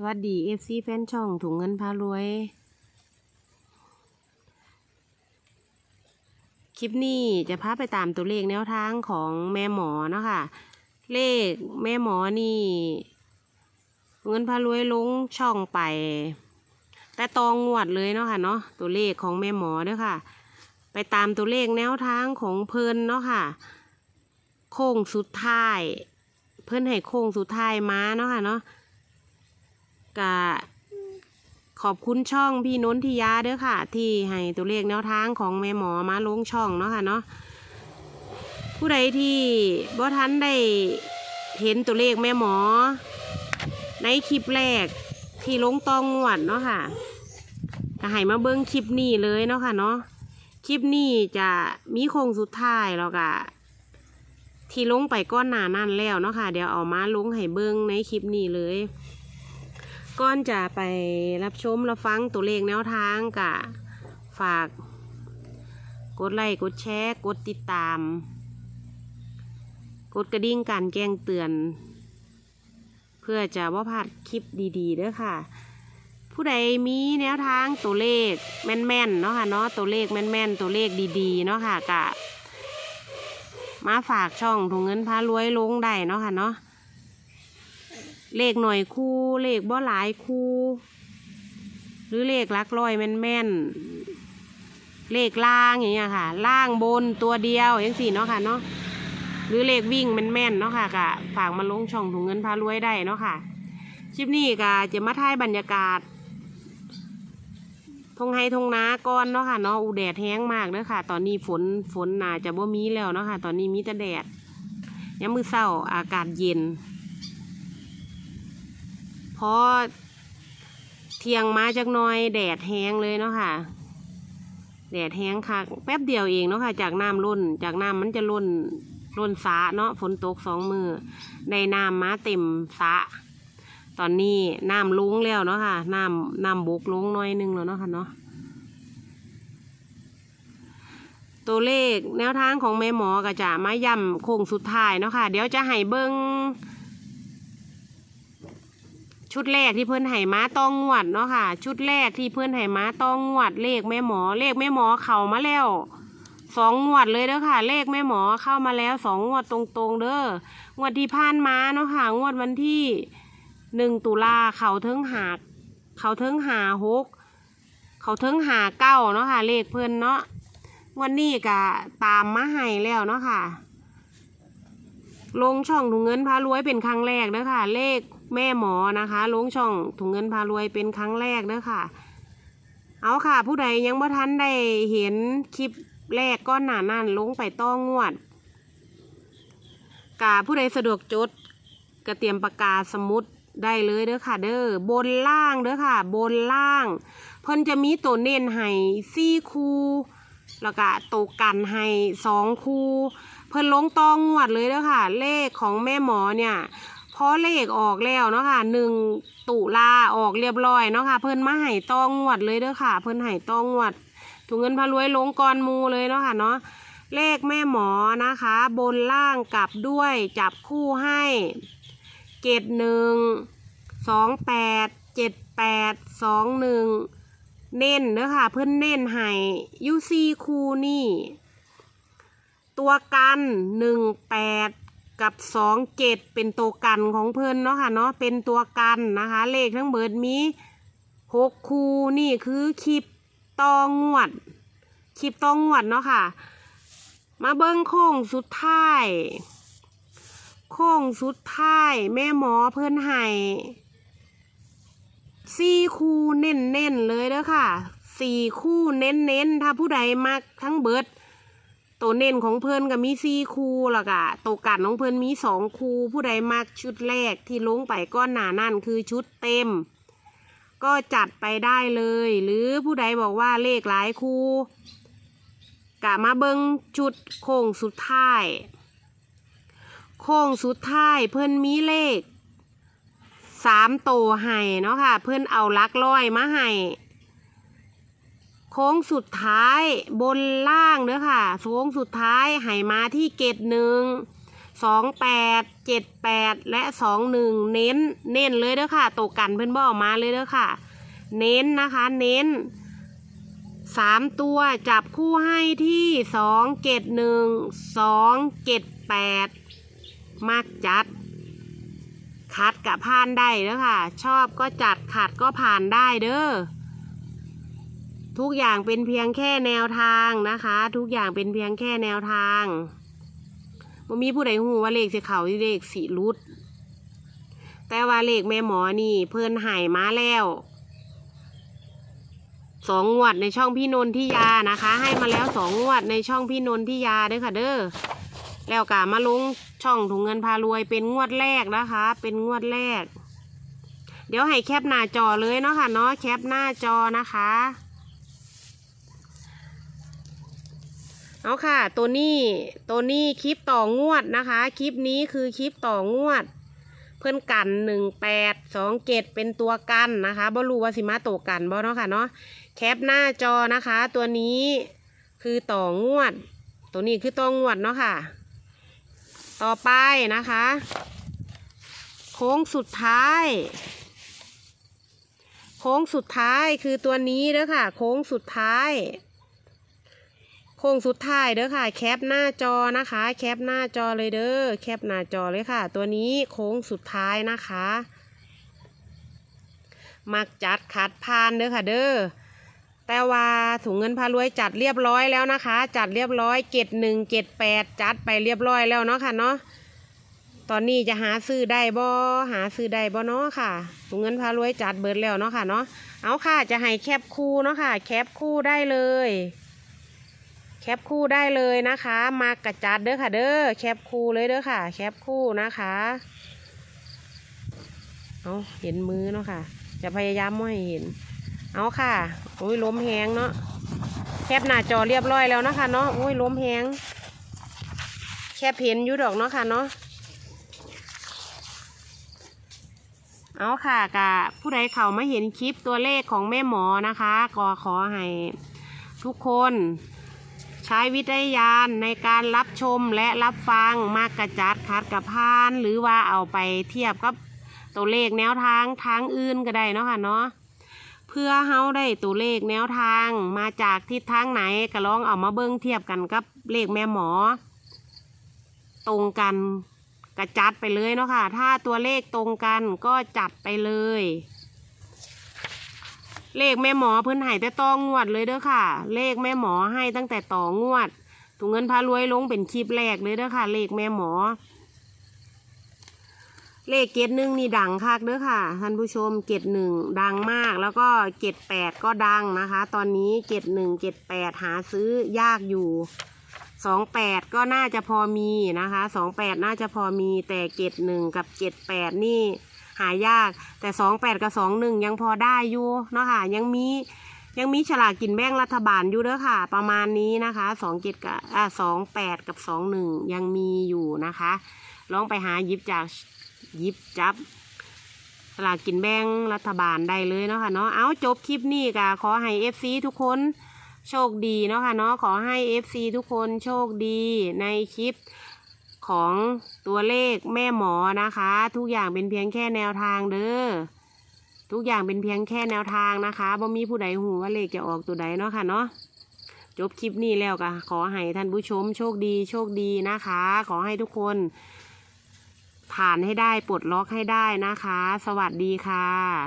สวัสดีเอฟซีแฟนช่องถุงเงินพารวย คลิปนี้จะพาไปตามตัวเลขแนวทางของแม่หมอเนาะค่ะ เลขแม่หมอนี่ เงินพารวยลงช่องไป แต่ตองงวดเลยเนาะค่ะเนาะตัวเลขของแม่หมอเด้อค่ะ ไปตามตัวเลขแนวทางของเพิ่นเนาะค่ะ โค้งสุดท้าย เพิ่นให้โค้งสุดท้ายมาเนาะค่ะเนาะ กะขอบคุณช่องพี่นนทิยาเด้อค่ะ ที่ให้ตัวเลขแนวทางของแม่หมอมาลงช่องเนาะค่ะเนาะผู้ใดที่บ่ทันได้เห็นตัวเลขแม่หมอ ในคลิปแรกที่ลงตองงวดเนาะค่ะก็ให้มาเบิ้งคลิปนี้เลยเนาะค่ะเนาะคลิปนี้จะมีโครงสุดท้ายแล้วก็ที่ลงไปก้อนหนานั่นแล้วเนาะค่ะ เดี๋ยวเอามาลงให้เบิ้งในคลิปนี้เลย ก่อนจะไปรับชมรับฟังตัวเลขแนวทางกะฝาก กดไลค์กดแชร์กดติดตาม กดกระดิ่งการแจ้งเตือน เพื่อจะว่าพลาดคลิปดีๆเด้อค่ะ ผู้ใดมีแนวทางตัวเลขแม่นๆเนาะค่ะเนาะตัวเลขแม่นๆตัวเลขดีๆเนาะค่ะกะมาฝากช่องถุงเงินพารวยลงได้เนาะค่ะเนาะ เลขหน่อยคู่เลขบ่หลายคู่ หรือเลขลักร้อยแม่นแม่นเลขล่างอย่างเงี้ยค่ะ ล่างบนตัวเดียวอย่างสี่เนาะค่ะเนาะหรือเลขวิ่งแม่นแม่นๆเนาะค่ะกะฝากมาลงช่องถุงเงินพารวยได้เนาะค่ะคลิปนี้กะจะมาถ่ายบรรยากาศทงไฮทงนาก่อนเนาะค่ะเนาะอูแดดแห้งมากเด้อค่ะ ตอนนี้ฝนฝนน่าจะบ่มีแล้วเนาะค่ะ ตอนนี้มีแต่แดดยามมือเศร้าอากาศเย็น พอเที่ยงมาจักน้อยแดดแห้งเลยเนาะค่ะ แดดแห้งค่ะแป๊บเดียวเองเนาะค่ะ จากน้ำล้นจากน้ำมันจะล้นล้นสะเนาะฝนตกสองมือได้น้ำมาเต็มสะตอนนี้น้ำลุงแล้วเนาะค่ะน้ำน้ำบกลงน้อยหนึงแล้วเนาะค่ะเนาะตัวเลขแนวทางของแม่หมอก็จะมาย่ำโค้งสุดท้ายเนาะค่ะ เดี๋ยวจะให้เบิ้ง ชุดแรกที่เพื่อนไห่ม้าต้องงวดเนาะค่ะ ชุดแรกที่เพื่อนไห่ม้าต้องงวด เลขแม่หมอ เลขแม่หมอเข้ามาแล้วสองงวดเลยเด้อค่ะ เลขแม่หมอเข้ามาแล้วสองงวดตรงๆ เด้องวดที่ผ่านมาเนาะค่ะ งวดวันที่หนึ่งตุลาเขาเทิงหาเขาเทิงหาหกเขาเทิงหาเก้าเนาะค่ะ เลขเพื่อนเนาะวันนี้ก็ตามมาให้แล้วเนาะค่ะ ลงช่องถุงเงินพารวยเป็นครั้งแรกเด้อค่ะเลข แม่หมอนะคะลงช่องถุงเงินพารวยเป็นครั้งแรกเด้อค่ะ เอาค่ะ ผู้ใดยังบ่ทันได้เห็นคลิปแรกก้อนหนานั่นลงไปต้องงวดกาผู้ใดสะดวกจดก็เตรียมปากกาสมุดได้เลยเด้อค่ะ เด้อบนล่างเด้อค่ะ บนล่าง เพิ่นจะมีตัวเน้นให้สี่คูแล้วก็ตัวกันให้สองคูเพิ่นลงตองงวดเลยเด้อค่ะ เลขของแม่หมอเนี่ย พอเลขออกแล้วเนาะค่ะหนึ่งตุลาออกเรียบร้อยเนาะค่ะ เพิ่นมาให้ตองงวดเลยเด้อค่ะ เพิ่นให้ตองงวดถุงเงินพารวยลงกรมูเลยเนาะค่ะเนาะเลขแม่หมอนะคะ บนล่างกลับด้วยจับคู่ให้เกตหนึ่งสองแปดเจ็ดแปดสองหนึ่งเน้นเด้อค่ะ เพิ่นเน้นให้ยูซีคูนี่ ตัวกันหนึ่งแปด กับสองเจ็ดเป็นตัวกันของเพิ่นเนาะค่ะเนาะเป็นตัวกันนะคะ เลขทั้งเบิดมีหกคูนี่คือคลิปตองวดคลิปตองวดเนาะค่ะ มาเบิ้งโค้งสุดท้ายโค้งสุดท้าย แม่หมอเพิ่นให้สี่คูเน้นเน้นๆเลยเด้อค่ะสี่คู่เน้นเน้นๆถ้าผู้ใดมักทั้งเบิด ตัวเน้นของเพิ่นก็มีสี่คู่แล้วก็ตัวกันของเพิ่นมีสองคู่ผู้ใดมักชุดแรกที่ลงไปก้อนหนานั่นคือชุดเต็ม ก็จัดไปได้เลย หรือผู้ใดบอกว่าเลขหลายคู่กะมาเบิงชุดโค้งสุดท้าย โค้งสุดท้ายเพิ่นมีเลขสามโตให้เนาะค่ะ เพิ่นเอาลักร้อยมาให้ โค้งสุดท้ายบนล่างเด้อค่ะโค้งสุดท้ายให้มาที่เกตหนึ่งสองแปดเจ็ดแปดและสองหนึ่งเน้นเน้นเลยเด้อค่ะตกกันเพื่อนบออกมาเลยเด้อค่ะ เน้นนะคะเน้นสามตัวจับคู่ให้ที่สองเกตหนึ่งสองเกตแปดมากจัด คัดกับผ่านได้เด้อค่ะ ชอบก็จัดขัดก็ผ่านได้เด้อ ทุกอย่างเป็นเพียงแค่แนวทางนะคะ ทุกอย่างเป็นเพียงแค่แนวทางบ่มีผู้ใดหูว่าเลขสิเขาเลขสีรุด แต่ว่าเลขแม่หมอนี่ เพิ่นหายมาแล้วสองงวดในช่องพี่นนทิยานะคะ ให้มาแล้วสองงวดในช่องพี่นนทิยาเด้อค่ะเด้อแล้วกามาลงช่องถุงเงินพารวยเป็นงวดแรกนะคะ เป็นงวดแรก เดี๋ยวให้แคปหน้าจอเลยเนาะค่ะเนาะแคปหน้าจอนะคะ เอาค่ะ ตัวนี้ตัวนี้คลิปต่องวดนะคะ คลิปนี้คือคลิปต่องวด เพื่อนกันหนึ่งแปดสองเกตเป็นตัวกันนะคะบ่รู้ว่าสิมาโตกันบ่เนาะค่ะเนาะแคปหน้าจอนะคะ ตัวนี้คือต่องวด ตัวนี้คือต่องวดเนาะค่ะ ต่อไปนะคะ โค้งสุดท้าย โค้งสุดท้ายคือตัวนี้เด้อค่ะ โค้งสุดท้าย โค้งสุดท้ายเด้อค่ะ แคปหน้าจอนะคะ แคปหน้าจอเลยเด้อแคปหน้าจอเลยค่ะ ตัวนี้โค้งสุดท้ายนะคะ มักจัดขัดพานเด้อค่ะเด้อแต่ว่าถุงเงินพารวยจัดเรียบร้อยแล้วนะคะ จัดเรียบร้อยเกตหนึ่งเกตแปดจัดไปเรียบร้อยแล้วเนาะค่ะเนาะตอนนี้จะหาซื้อได้บ่หาซื้อได้บ่เนาะค่ะถุงเงินพารวยจัดเบิดแล้วเนาะค่ะเนาะเอาค่ะจะให้แคปคู่เนาะค่ะ แคปคู่ได้เลย คปคู่ได้เลยนะคะ มากระจัดเด้อค่ะเด้อแคปคู่เลยเด้อค่ะ แคปคู่นะคะเอาเห็นมือเนาะค่ะ จะพยายามไม่ให้เห็น เอาค่ะโอ้ยล้มแหงเนาะแคปหน้าจอเรียบร้อยแล้วนะคะเนาะโอ้ยล้มแหงแคปเห็นอยู่ดอกเนาะค่ะเนาะเอาค่ะกะผู้ใดเข้ามาเห็นคลิปตัวเลขของแม่หมอนะคะ ก็ขอให้ทุกคน ใช้วิจารณญาณในการรับชมและรับฟังมากกระจัดคัดกับพาน หรือว่าเอาไปเทียบกับตัวเลขแนวทางทางอื่นก็ได้เนาะค่ะเนาะเพื่อเฮาได้ตัวเลขแนวทางมาจากทิศทางไหนก็ลองเอามาเบิ้งเทียบกันกับเลขแม่หมอ ตรงกันกระจัดไปเลยเนาะค่ะ ถ้าตัวเลขตรงกันก็จัดไปเลย เลขแม่หมอเพิ่นให้แต่ตองวดเลยเด้อค่ะ เลขแม่หมอให้ตั้งแต่ต่องวดถุงเงินพารวยลงเป็นคลิปแรกเลยเด้อค่ะ เลขแม่หมอ เลขเกตหนึ่งนี่ดังคักเด้อค่ะท่านผู้ชมเกตหนึ่งดังมากแล้วก็เกตแปดก็ดังนะคะ ตอนนี้เกตหนึ่งเกตแปดหาซื้อยากอยู่สองแปดก็น่าจะพอมีนะคะสองแปดน่าจะพอมีแต่เกตหนึ่งกับเกตแปดนี่ หายาก แต่สองแปดกับสองหนึ่งยังพอได้อยู่เนาะค่ะ ยังมียังมีฉลากกินแบ่งรัฐบาลอยู่เด้อค่ะ ประมาณนี้นะคะสองเจ็ดกับอ่าสองแปดกับสองหนึ่งยังมีอยู่นะคะ ลองไปหายิบจากยิบจับฉลากกินแบ่งรัฐบาลได้เลยเนาะค่ะเนาะ เอาจบคลิปนี้ก็ขอให้เอฟซีทุกคนโชคดีเนาะค่ะเนาะ ขอให้เอฟซีทุกคนโชคดีในคลิป ของตัวเลขแม่หมอนะคะ ทุกอย่างเป็นเพียงแค่แนวทางเด้อทุกอย่างเป็นเพียงแค่แนวทางนะคะบ่มีผู้ใดหูว่าเลขจะออกตัวใดเนาะค่ะเนาะจบคลิปนี้แล้วก็ขอให้ท่านผู้ชมโชคดีโชคดีนะคะ ขอให้ทุกคน ผ่านให้ได้ปลดล็อกให้ได้นะคะ สวัสดีค่ะ